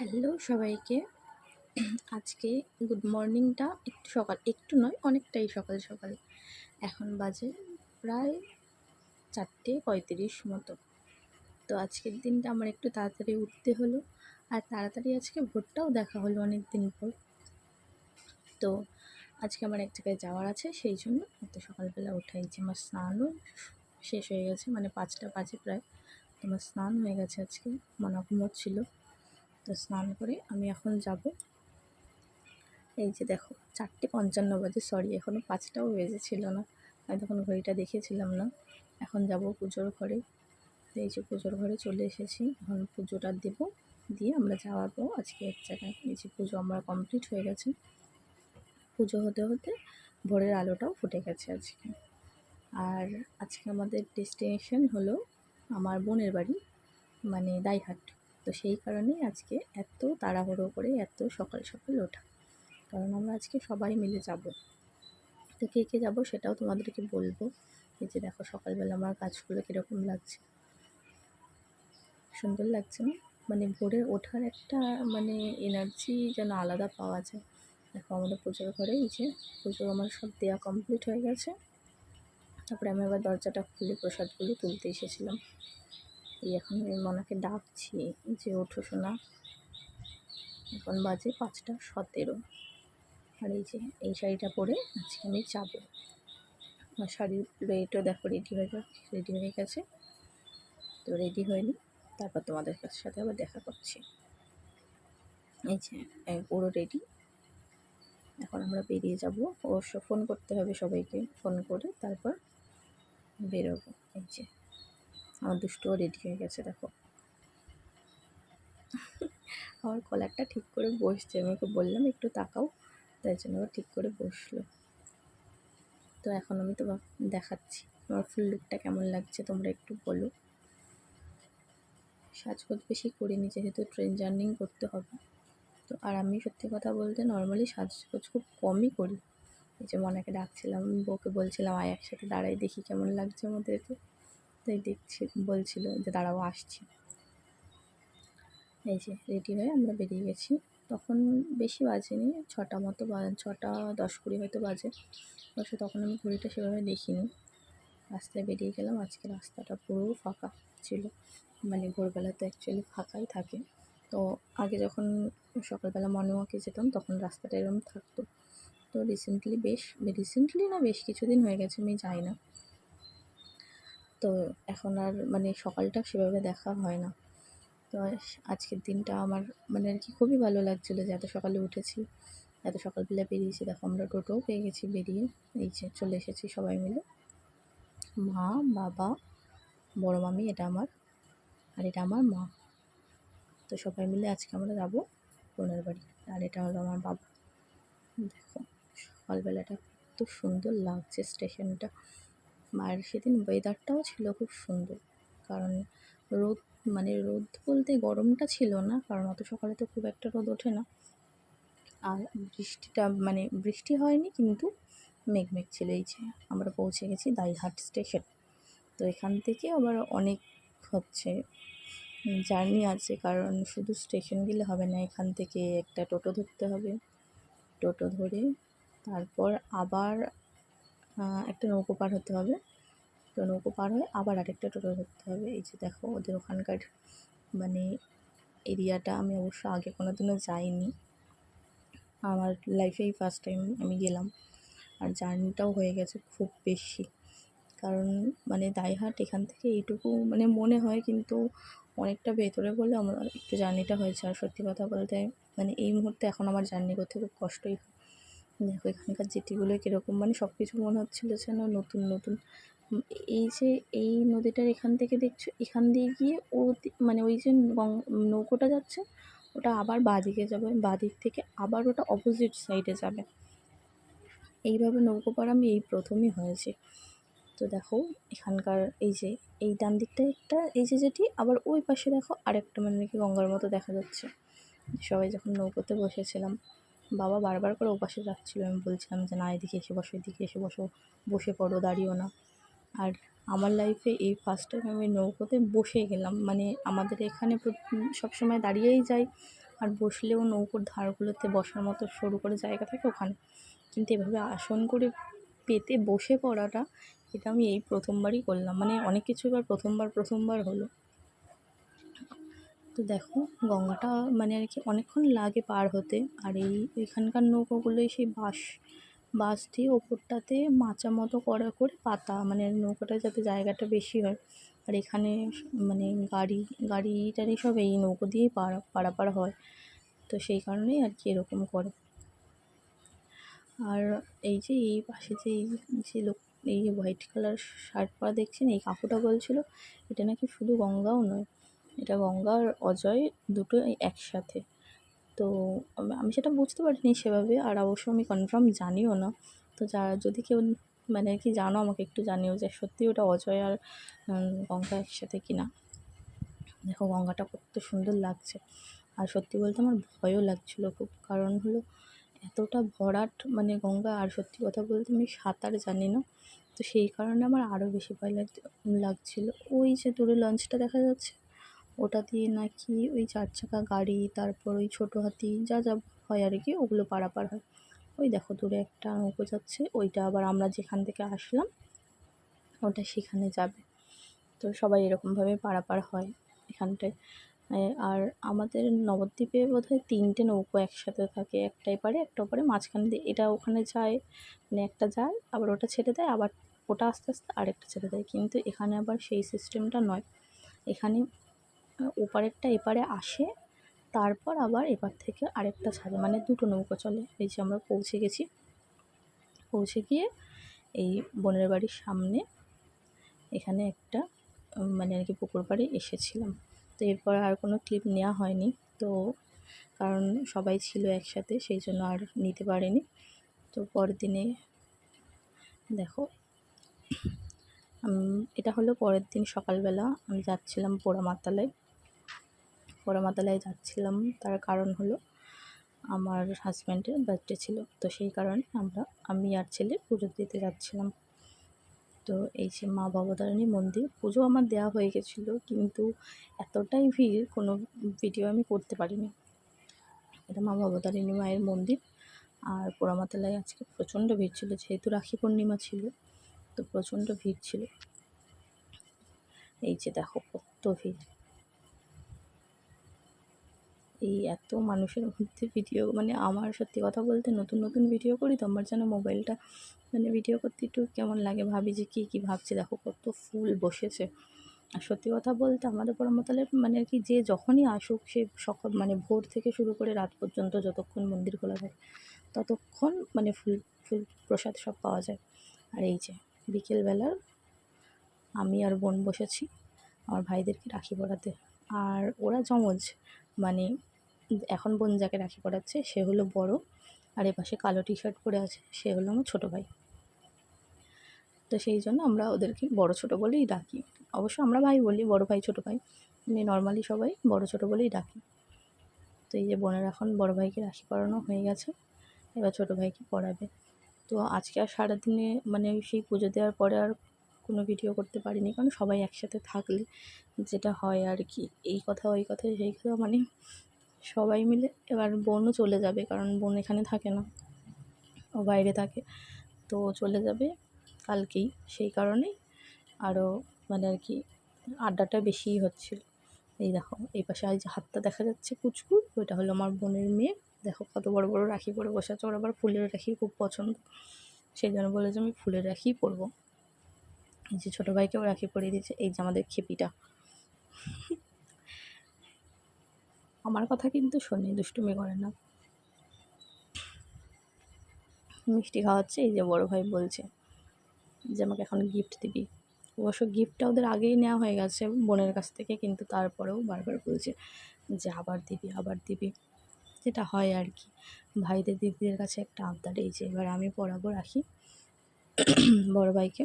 Hello সবাইকে। আজকে good মর্নিংটা একটু সকাল, একটু নয়, অনেকটাই সকাল সকাল। এখন বাজে প্রায় চারটে পঁয়ত্রিশ মতো। তো আজকের দিনটা আমার একটু তাড়াতাড়ি উঠতে হলো, আর তাড়াতাড়ি আজকে ভোরটাও দেখা হলো অনেক দিন পর। তো আজকে আমার এক জায়গায় যাওয়ার আছে, সেই জন্য এত সকালবেলা উঠাইছি আমার স্নানও শেষ হয়ে গেছে মানে পাঁচটা বাজে প্রায়। তোমার স্নান হয়ে গেছে আজকে মনে ঘুমোচ্ছিলো তো স্নান করে আমি এখন যাব। এই যে দেখো, চারটে পঞ্চান্ন বাজে সরি এখনও পাঁচটাও বেজেছিল না। আমি তখন ঘড়িটা দেখেছিলাম না। এখন যাব পুজোর ঘরে। এই যে পুজোর ঘরে চলে এসেছি। এখন পুজোটা দেবো, দিয়ে আমরা যাওয়ার পর আজকে এক জায়গায় এই যে পুজো আমরা কমপ্লিট হয়ে গেছে। পুজো হতে হতে ভোরের আলোটাও ফুটে গেছে আজকে। আর আজকে আমাদের ডেস্টিনেশন হলো আমার বোনের বাড়ি মানে দাইহাট। তো সেই কারণেই আজকে এত তাড়াহুড়ো করে এত সকাল সকাল ওঠা। কারণ আমরা আজকে সবাই মিলে যাব। তো কে কে যাব সেটাও তোমাদেরকে বলব। এই যে দেখো সকালবেলা আমার গাছগুলো কীরকম লাগছে। সুন্দর লাগছে না? মানে ভোরে ওঠার একটা মানে এনার্জি যেন আলাদা পাওয়া যায়। দেখো আমাদের পুজোর ঘরে এই যে পুজো আমার সব দেওয়া কমপ্লিট হয়ে গেছে। তারপরে আমি আবার দরজাটা খুলে প্রসাদগুলো তুলতে এসেছিলাম। এই এখন আমি মনাকে ডাকছি যে ওঠো শোনা এখন বাজে পাঁচটা সতেরো। আর এই যে এই শাড়িটা পরে আজকে আমি যাব। আমার শাড়ির রেটও দেখো রেডি হয়ে রেডি হয়ে গেছে। তো রেডি হয়নি, তারপর তোমাদের কাছে সাথে আবার দেখা করছি। এই যে পুরো রেডি এখন আমরা বেরিয়ে যাব। অবশ্য ফোন করতে হবে সবাইকে ফোন করে তারপর বেরোবো। এই যে। আমার দুষ্টুও রেডি হয়ে গেছে, দেখো। আমার কলারটা ঠিক করে বসছে, আমি ওকে বললাম, একটু তাকাও। তাই জন্য আবার ঠিক করে বসল। তো এখন আমি তোমার দেখাচ্ছি আমার ফুল লুকটা কেমন লাগছে, তোমরা একটু বলো। সাজগোজ বেশি করিনি, যেহেতু ট্রেন জার্নিং করতে হবে। তো আর আমি সত্যি কথা বলতে নর্মালি সাজগোজ খুব কমই করি। এই যে মনাকে ডাকছিলাম, বউকে বলছিলাম, আয় একসাথে দাঁড়াই, দেখি কেমন লাগছে আমাদেরকে। তাই দেখছি, বলছিল যে, দাঁড়াও, আসছি। এই যে রেডি হয়ে আমরা বেরিয়ে গেছি। তখন বেশি বাজেনি, ছটা মতো ছটা দশ কুড়ি হয়তো বাজে। অবশ্য তখন আমি ঘড়িটা সেভাবে দেখিনি। রাস্তায় বেরিয়ে গেলাম, আজকে রাস্তাটা পুরো ফাঁকা ছিল। মানে ভোরবেলা তো অ্যাকচুয়ালি ফাঁকাই থাকে। তো আগে যখন সকালবেলা মর্নিং ওয়াকে যেতাম, তখন রাস্তাটা এরকম থাকতো। তো রিসেন্টলি বেশ রিসেন্টলি না, বেশ কিছুদিন হয়ে গেছে, আমি যাই না। তো এখন আর মানে সকালটা সেভাবে দেখা হয় না। তো আজকের দিনটা আমার মানে আর কি খুবই ভালো লাগছিল যে এত সকালে উঠেছি, এত সকালবেলা বেরিয়েছি। দেখো আমরা টোটোও পেয়ে গেছি বেরিয়ে, এই যে চলে এসেছি সবাই মিলে। মা, বাবা, বড় মামি, এটা আমার, আর এটা আমার মা। তো সবাই মিলে আজকে আমরা যাব বোনের বাড়ি, আর এটা হলো আমার বাবা। দেখো সকালবেলাটা কত সুন্দর লাগছে স্টেশনটা। আর সেদিন ওয়েদারটাও ছিল খুব সুন্দর। কারণ রোদ মানে রোদ বলতে গরমটা ছিল না, কারণ অত সকালে তো খুব একটা রোদ ওঠে না। আর বৃষ্টিটা মানে বৃষ্টি হয়নি, কিন্তু মেঘ মেঘ ছিল। এই যে আমরা পৌঁছে গেছি দাইহাট স্টেশন। তো এখান থেকে আবার অনেক হচ্ছে জার্নি আছে, কারণ শুধু স্টেশন গেলে হবে না, এখান থেকে একটা টোটো ধরতে হবে। টোটো ধরে তারপর আবার একটা নৌকো পার হতে হবে। তো নৌকো পার হয়ে আবার আরেকটা টোটো ধরতে হবে। এই যে দেখো, ওদের ওখানকার মানে এরিয়াটা আমি অবশ্য আগে কোনো দিনও যাইনি। আমার লাইফেই ফার্স্ট টাইম আমি গেলাম। আর জার্নিটাও হয়ে গেছে খুব বেশি। কারণ মানে দাইহাট এখান থেকে এইটুকু মানে মনে হয়, কিন্তু অনেকটা ভেতরে বলে আমার একটু জার্নিটা হয়েছে। আর সত্যি কথা বলতে মানে এই মুহূর্তে এখন আমার জার্নি করতে খুব কষ্টই হয়। দেখো এখানকার জেটিগুলো কীরকম মানে সব কিছু মনে হচ্ছিল যেন নতুন নতুন। এই যে এই নদীটার এখান থেকে দেখছ, এখান দিয়ে গিয়ে ও মানে ওই যে নৌকোটা যাচ্ছে, ওটা আবার বাঁদিকে যাবে, বাঁদিক থেকে আবার ওটা অপোজিট সাইডে যাবে। এইভাবে নৌকো পার আমি এই প্রথমই হয়েছে। তো দেখো এখানকার এই যে, এই ডান দিকটায় একটা, এই যে যেটি, আবার ওই পাশে দেখো আরেকটা মানে নাকি গঙ্গার মতো দেখা যাচ্ছে। সবাই যখন নৌকোতে বসেছিলাম। বাবা বারবার করে ওপাশে যাচ্ছিল। আমি বলছিলাম যে, না, এদিকে এসে বসো, এদিকে এসে বসো, বসে পড়ো দাঁড়িও না। আর আমার লাইফে এই ফার্স্ট টাইম আমি নৌকোতে বসে গেলাম। মানে আমাদের এখানে সবসময় দাঁড়িয়েই যাই। আর বসলেও নৌকোর ধারগুলোতে বসার মতো সরু করে জায়গা থাকে ওখানে। কিন্তু এভাবে আসন করে পেতে বসে পড়াটা, এটা আমি এই প্রথমবারই করলাম। মানে অনেক কিছু এবার প্রথমবার প্রথমবার হলো। তো দেখো গঙ্গাটা মানে আর কি অনেকক্ষণ লাগে পার হতে। আর এই এখানকার নৌকোগুলোই সেই বাঁশ বাঁশ দিয়ে ওপরটাতে মাচা মতো করা করে পাতা মানে নৌকাটা যাতে জায়গাটা বেশি হয়। আর এখানে মানে গাড়ি গাড়ি টাড়ি সব এই নৌকো দিয়েই পারা, পারাপার হয়। তো সেই কারণেই আর কি এরকম করে। আর এই যে এই পাশে যে এই যে লোক, এই হোয়াইট কালার শার্ট পরা দেখছেন, এই কাকুটা বলছিল, এটা নাকি শুধু গঙ্গাও নয়। এটা গঙ্গা আর অজয় দুটো একসাথে। তো আমি সেটা বুঝতে পারিনি সেভাবে, আর অবশ্য আমি কনফার্ম জানিও না। তো যা, যদি কেউ মানে কি জানো আমাকে একটু জানিও যে সত্যি ওটা অজয় আর গঙ্গা একসাথে কি না দেখো গঙ্গাটা কত সুন্দর লাগছে। আর সত্যি বলতে আমার ভয়ও লাগছিল খুব। কারণ হলো এতটা ভরাট মানে গঙ্গা, আর সত্যি কথা বলতে আমি সাঁতার জানি না। তো সেই কারণে আমার আরও বেশি ভয় লাগ লাগছিল। ওই যে দূরে লঞ্চটা দেখা যাচ্ছে। ওটা দিয়ে নাকি ওই চার চাকা গাড়ি, তারপর ওই ছোটো হাতি, যা যা হয় আর কি, ওগুলো পারাপার হয়। ওই দেখো দূরে একটা নৌকো যাচ্ছে, ওইটা আবার আমরা যেখান থেকে আসলাম, ওটা সেখানে যাবে। তো সবাই এরকমভাবে পারাপার হয় এখানটায়। আর আমাদের নবদ্বীপে বোধহয় তিনটে নৌকো একসাথে থাকে, একটাই পারে, একটা ওপারে, মাঝখান দিয়ে এটা ওখানে যায় মানে একটা যায়, আবার ওটা ছেড়ে দেয়, আবার ওটা আস্তে আস্তে আরেকটা ছেড়ে দেয়। কিন্তু এখানে আবার সেই সিস্টেমটা নয়। এখানে ওপারেরটা এপারে আসে, তারপর আবার এপার থেকে আরেকটা ছাড়ে মানে দুটো নৌকো চলে। এই যে আমরা পৌঁছে গেছি। পৌঁছে গিয়ে এই বোনের বাড়ির সামনে এখানে একটা মানে আর কি পুকুর পাড়ে এসেছিলাম। তো এরপর আর কোনো ক্লিপ নেওয়া হয়নি। তো কারণ সবাই ছিল একসাথে, সেই জন্য আর নিতে পারেনি। তো পরের দিনে দেখো এটা হলো পরের দিন সকালবেলা। আমি যাচ্ছিলাম পোড়ামাতালায় পোড়ামাতালায় যাচ্ছিলাম, তার কারণ হলো আমার হাজব্যান্ডের বার্থডে ছিল। তো সেই কারণে আমরা, আমি আর ছেলে পুজো দিতে যাচ্ছিলাম। তো এই যে মা ভবতারিণী মন্দির, পুজো আমার দেওয়া হয়ে গেছিল, কিন্তু এতটাই ভিড়, কোনো ভিডিও আমি করতে পারিনি। এটা মা ভবতারিণী মায়ের মন্দির, আর পোড়ামাতালায় আজকে প্রচণ্ড ভিড় ছিল, যেহেতু রাখি পূর্ণিমা ছিল, তো প্রচণ্ড ভিড় ছিল। এই যে দেখো কত ভিড়। এই এত মানুষের মধ্যে ভিডিও মানে আমার সত্যি কথা বলতে নতুন নতুন ভিডিও করি তো আমার যেন মোবাইলটা মানে ভিডিও করতে একটু কেমন লাগে ভাবি যে কী কী ভাবছে? দেখো কত ফুল বসেছে। আর সত্যি কথা বলতে আমাদের পরমতলের মানে আর কি যে যখনই আসুক, সে সকাল মানে ভোর থেকে শুরু করে রাত পর্যন্ত যতক্ষণ মন্দির খোলা থাকে, ততক্ষণ মানে ফুল ফুল প্রসাদ সব পাওয়া যায়। আর এই যে বিকেলবেলার আমি আর বোন বসেছি, আমার ভাইদেরকে রাখি পড়াতে। আর ওরা জমজ মানে এখন বোন যাকে রাখি পড়াচ্ছে, সে হলো বড়। আর এপাশে কালো টি শার্ট পরে আছে, সে হলো আমার ছোটো ভাই। তো সেই জন্য আমরা ওদেরকে বড় ছোট বলেই ডাকি। অবশ্য আমরা ভাই বলি, বড় ভাই, ছোটো ভাই। মানে নর্মালি সবাই বড় ছোট বলেই ডাকি। তো এই যে বোনের এখন বড় ভাইকে রাখি পরানো হয়ে গেছে, এবার ছোটো ভাইকে পড়াবে। তো আজকে আর সারাদিনে মানে সেই পুজো দেওয়ার পরে আর কোনো ভিডিও করতে পারিনি, কারণ সবাই একসাথে থাকলে যেটা হয় আর কি। এই কথা, ওই কথা, সেই কথা মানে সবাই মিলে এবার বোনও চলে যাবে, কারণ বোন এখানে থাকে না, ও বাইরে থাকে, তো চলে যাবে কালকেই। সেই কারণেই আরও মানে আর কি আড্ডাটা বেশিই হচ্ছিল। এই দেখো, এই পাশে আজ হাতটা দেখা যাচ্ছে কুচকুর, ওইটা হলো আমার বোনের মেয়ে। দেখো কত বড় বড় রাখি পরে বসে আছে, ওর আবার ফুলের রাখি খুব পছন্দ। সেই জন্য বলে যে আমি ফুলের রাখি পরবো। এই যে ছোটো ভাইকেও রাখি পরিয়ে দিয়েছে, এই যে আমাদের খেপিটা। আমার কথা কিন্তু শোনে, দুষ্টুমি করে না। মিষ্টি খাওয়াচ্ছে, এই যে বড় ভাই বলছে যে, আমাকে এখন গিফট দিবি। অবশ্য গিফটটা ওদের আগেই নেওয়া হয়ে গেছে, বোনের কাছ থেকে, কিন্তু তারপরেও বারবার বলছে যে, আবার দিবি আবার দিবি। যেটা হয় আর কি। ভাইদের, দিদিদের কাছে একটা আবদার, এই যে, এবার আমি পড়াবো রাখি বড় ভাইকে।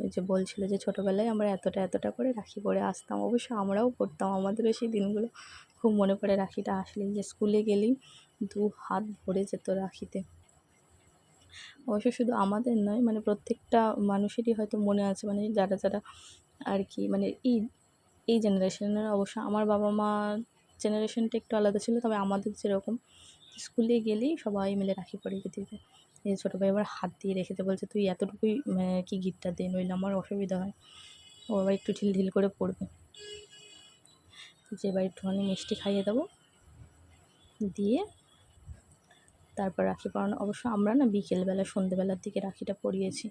ওই যে বলছিল যে ছোটোবেলায় আমরা এতটা এতটা করে রাখি পরে আসতাম। অবশ্য আমরাও পড়তাম। আমাদেরও সেই দিনগুলো খুব মনে পড়ে রাখিটা আসলেই যে স্কুলে গেলেই দু হাত ভরে যেত রাখিতে। অবশ্য শুধু আমাদের নয় মানে প্রত্যেকটা মানুষেরই হয়তো মনে আছে মানে যারা যারা আর কি মানে এই এই জেনারেশনের অবশ্য আমার বাবা মা জেনারেশনটা একটু আলাদা ছিল, তবে আমাদের যেরকম স্কুলে গেলেই সবাই মিলে রাখি পরিয়ে দিতে এই যে ছোটো ভাই আবার হাত দিয়ে রেখেছে বলছে তুই এতটুকুই আহ, কি গিফটটা দে নইলে আমার অসুবিধা হয়। ও আবার একটু ঢিল ঢিল করে পড়বে। যে এবার একটুখানি মিষ্টি খাইয়ে দেবো। দিয়ে তারপর রাখি পরানো অবশ্য আমরা না বিকেলবেলা সন্ধেবেলার দিকে রাখিটা পরিয়েছি।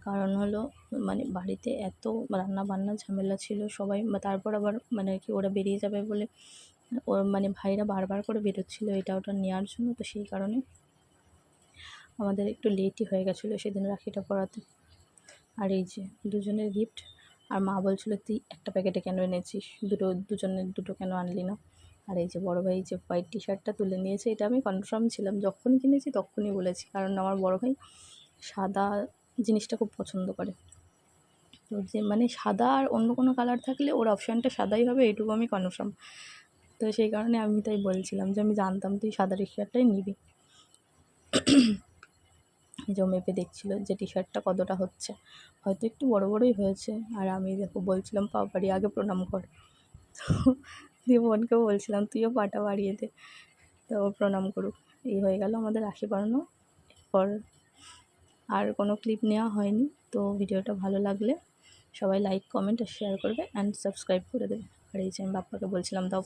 কারণ হলো মানে বাড়িতে এত রান্না বান্না ঝামেলা ছিল সবাই তারপর আবার মানে কি ওরা বেরিয়ে যাবে বলে ওর মানে ভাইরা বারবার করে বেরোচ্ছিলো এটা ওটা নেওয়ার জন্য তো সেই কারণে আমাদের একটু লেটই হয়ে গেছিল সেদিন রাখিটা পরাতে। আর এই যে দুজনের গিফট আর মা বলছিল, তুই একটা প্যাকেটে কেন এনেছিস? দুটো, দুজনের দুটো কেন আনলি না? আর এই যে বড় ভাই যে হোয়াইট টি শার্টটা তুলে নিয়েছে, এটা আমি কনফার্ম ছিলাম। যখন কিনেছি তখনই বলেছি, কারণ আমার বড় ভাই সাদা জিনিসটা খুব পছন্দ করে। তো যে মানে সাদা আর অন্য কোনো কালার থাকলে ওর অপশানটা সাদাই হবে, এইটুকু আমি কনফার্ম তো সেই কারণে আমি তাই বলছিলাম যে আমি জানতাম তুই সাদা টি শার্টটাই নিবি। যে মেপে দেখছিলো যে টি শার্টটা কতটা হচ্ছে। হয়তো একটু বড় বড়ই হয়েছে। আর আমি দেখো বলছিলাম পা বাড়িয়ে আগে প্রণাম কর। দিয়ে বোনকেও বলছিলাম, তুইও পাটা বাড়িয়ে দে, তো প্রণাম করুক। এই হয়ে গেল আমাদের রাখি বানানো এরপর আর কোনো ক্লিপ নেওয়া হয়নি, তো ভিডিওটা ভালো লাগলে সবাই লাইক কমেন্ট আর শেয়ার করবে অ্যান্ড সাবস্ক্রাইব করে দেবে। আর এই যে আমি বাপ্পাকে বলছিলাম, দাও